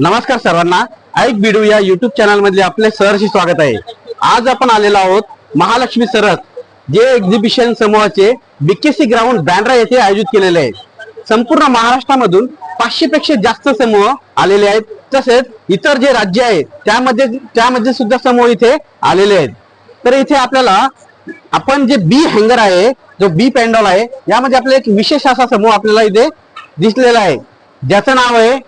नमस्कार सर्वांना ऐक बिडू या युट्यूब चॅनलमध्ये आपले सरशी स्वागत आहे. आज आपण आलेलो आहोत महालक्ष्मी सरस जे एक्झिबिशन समूहाचे बीकेसी ग्राउंड बँड्रा येथे आयोजित केलेले आहे संपूर्ण महाराष्ट्रामधून पाचशे पेक्षा जास्त समूह आलेले आहेत. तसेच इतर जे राज्य आहेत त्यामध्ये त्यामध्ये सुद्धा समूह इथे आलेले आहेत. तर इथे आपल्याला आपण जे बी हँगर आहे जो बी पॅन्डॉल आहे यामध्ये आपल्याला एक विशेष असा समूह आपल्याला इथे दिसलेला आहे. ज्याचं नाव आहे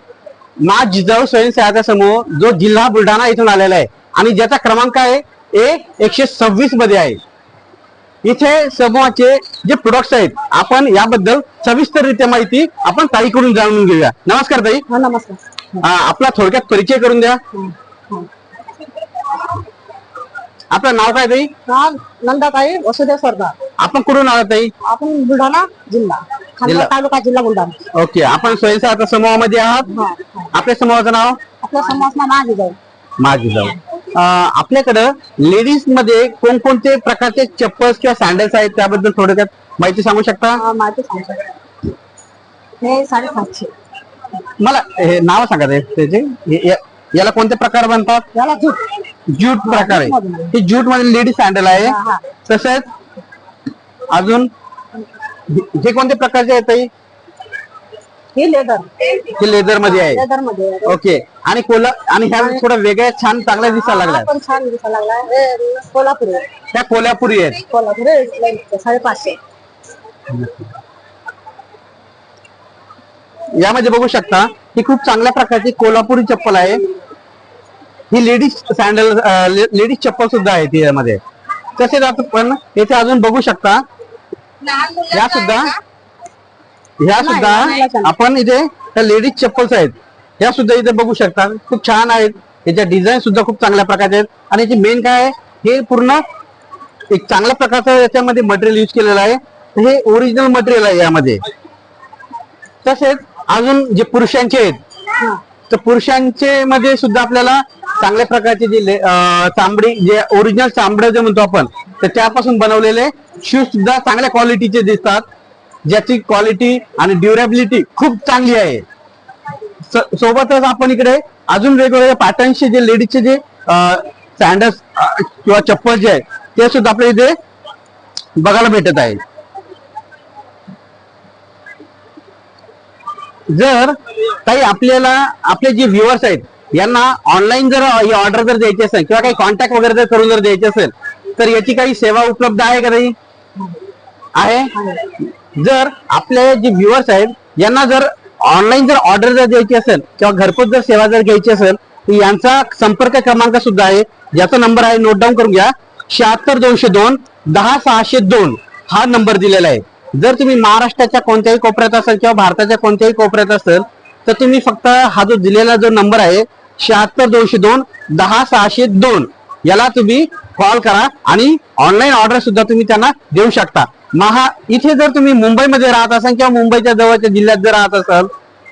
मा जिजाऊ स्वयंसहायता समूह जो जिल्हा बुलढाणा इथून आलेला आहे. आणि ज्याचा क्रमांक आहे ए एकशे सव्वीसमध्ये आहे. इथे समूहाचे जे प्रोडक्ट्स आहेत आपण याबद्दल सविस्तररित्या माहिती आपण ताईकडून जाणून घेऊया. नमस्कार ताई. नमस्कार. आपला थोडक्यात परिचय करून द्या. आपलं नाव काय ताई? हा नंदाताई वसुदेव सरदार. आपण कुठून आला ताई? आपण बुलढाणा जिल्हा. तालुका जिल्हा बुलढाणा. ओके आपण स्वयंसहायता समूहामध्ये आहात? हा, हा. आपल्या समूहाचं नाव? आपल्या समाजना माझी जाऊ माझी जाऊ आपल्याकडं लेडीजमध्ये कोणकोणते प्रकारचे चप्पल्स किंवा सँडल्स आहेत त्याबद्दल थोडक्यात माहिती सांगू शकता? माहिती सांगतो हे साडेसातशे. मला हे नाव सांगा ते- त्याचे. हे- या- याला कोणते प्रकार बनतात? याला झूट ज्यूट प्रकार आहे. हे ज्यूटमध्ये लेडीज सँडल आहे. हा, हा. तसेच अजून हे- हे कोणते प्रकारचे आहेत ताई? हे लेदर. हे लेदरमध्ये आहे. लेदरमध्ये आहे. ओके. आणि कोला आणि ह्या थोडं वेगळ्या छान चांगल्या दिसायला हा लागल्या पण छान दिसायला लागला हे कोल्हापुरी आहे. त्या कोल्हापुरी आहेत. कोल्हापुरी आहे, साडेपाचशे. यामध्ये बघू शकता ही खूप चांगल्या प्रकारची कोल्हापुरी चप्पल आहे. ही लेडीज सँडल लेडीज चप्पल सुद्धा आहे ती यामध्ये. तसेच आपण येथे अजून बघू शकता या सुद्धा ह्या सुद्धा आपण इथे त्या लेडीज चप्पल्स आहेत. ह्या सुद्धा इथे बघू शकता. खूप छान आहेत. याच्या डिझाईन सुद्धा खूप चांगल्या प्रकारचे आहेत. आणि याची मेन काय आहे? हे पूर्ण एक चांगल्या प्रकारचं याच्यामध्ये मटेरियल यूज केलेलं आहे. हे ओरिजिनल मटेरियल आहे यामध्ये. तसेच अजून जे पुरुषांचे आहेत हा. तर पुरुषांचे मध्ये सुद्धा आपल्याला चांगल्या प्रकारचे जे चांबडी जे ओरिजिनल चांबडं जे म्हणतो आपण तर त्यापासून बनवलेले शूज सुद्धा चांगल्या क्वालिटीचे दिसतात. ज्याची क्वालिटी आणि ड्युरेबिलिटी खूप चांगली आहे. सोबतच आपण इकडे अजून वेगवेगळ्या पॅटर्नचे जे लेडीजचे जे सँडल्स किंवा चप्पल जे आहेत ते सुद्धा आपल्या इथे बघायला भेटत आहे जर काही आपल्याला आपले जे व्ह्युअर्स आहेत यांना ऑनलाईन जर ही ऑर्डर जर द्यायची असेल किंवा काही कॉन्टॅक्ट वगैरे जर करून जर द्यायची असेल तर याची काही सेवा उपलब्ध आहे का नाही आहे. जर आपले जे व्ह्युअर्स आहेत यांना जर ऑनलाईन जर ऑर्डर जर द्यायची असेल किंवा घरपोच जर सेवा जर घ्यायची असेल तर यांचा संपर्क क्रमांक सुद्धा आहे. ज्याचा नंबर आहे नोट डाऊन करून घ्या. शहात्तर दोनशे दोन दहा सहाशे दोन हा नंबर दिलेला आहे. जर तुम्ही महाराष्ट्राच्या कोणत्याही कोपऱ्यात असाल किंवा भारताच्या कोणत्याही कोपऱ्यात असेल तर तुम्ही फक्त हा जो दिलेला जो नंबर आहे शहात्तर दोनशे दोन दहा सहाशे दोन याला तुम्ही कॉल करा आणि ऑनलाईन ऑर्डर सुद्धा तुम्ही त्यांना देऊ शकता. महा इथे जर तुम्ही मुंबईमध्ये राहत असाल किंवा मुंबईच्या जवळच्या जिल्ह्यात जर राहत असाल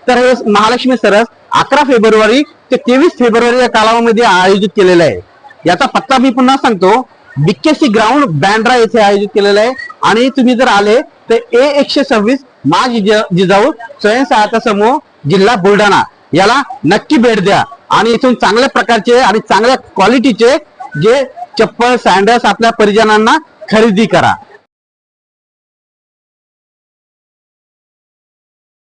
तर हे महालक्ष्मी सरस अकरा फेब्रुवारी ते तेवीस फेब्रुवारी या कालावधीमध्ये आयोजित केलेलं आहे. याचा पत्ता मी पुन्हा सांगतो. बीकेसी ग्राउंड बँड्रा येथे आयोजित केलेलं आहे. आणि तुम्ही जर आले तर ए एकशे सव्वीस मा जिजाऊ स्वयंसहायता समूह जिल्हा बुलढाणा याला नक्की भेट द्या. आणि इथून चांगल्या प्रकारचे आणि चांगल्या क्वालिटीचे जे चप्पल सँडल्स आपल्या परिजनांना खरेदी करा.